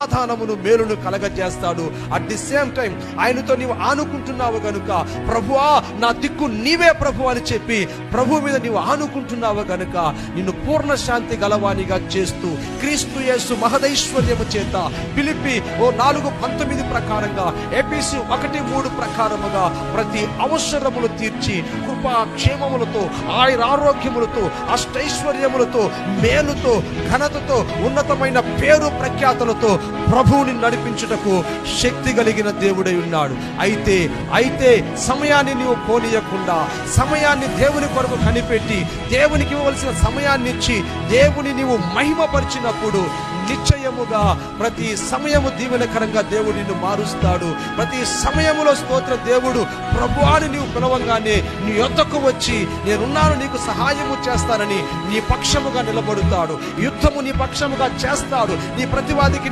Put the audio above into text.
సమాధానమును మేలును కలగజేస్తాడు. అట్ ది సేమ్ టైం ఆయనతో నీవు ఆనుకుంటున్నావు గనుక ప్రభువా నా దిక్కు నీవే ప్రభు అని చెప్పి ప్రభు మీద నీవు ఆనుకుంటున్నావు గనుక నిన్ను పూర్ణ శాంతి గలవానిగా చేస్తూ క్రీస్తు యేసు మహదైశ్వర్యము చేత పిలిపి ఓ నాలుగు పంతొమ్మిది ప్రకారంగా ఏపీసీ ఒకటి మూడు ప్రకారముగా ప్రతి అవసరములు తీర్చి కృపా క్షేమములతో ఆయన ఆరోగ్యములతో అష్టైశ్వర్యములతో మేలుతో ఘనతతో ఉన్నతమైన పేరు ప్రఖ్యాతలతో ప్రభువుని నడిపించుటకు శక్తి కలిగిన దేవుడై ఉన్నాడు. అయితే అయితే సమయాన్ని నీవు పోనీయకుండా సమయాన్ని దేవుని కొరకు కనిపెట్టి దేవునికి ఇవ్వవలసిన సమయాన్ని ఇచ్చి దేవుని నీవు మహిమపరిచినప్పుడు నిశ్చయముగా ప్రతి సమయము దీవెనకరంగా దేవుడు నిన్ను మారుస్తాడు. ప్రతి సమయములో స్తోత్ర దేవుడు ప్రభువాని నీవు పిలవంగానే నీ యొద్దకు వచ్చి నేనున్నాను నీకు సహాయము చేస్తానని నీ పక్షముగా నిలబడుతాడు. యుద్ధము నీ పక్షముగా చేస్తాడు. నీ ప్రతివాదికి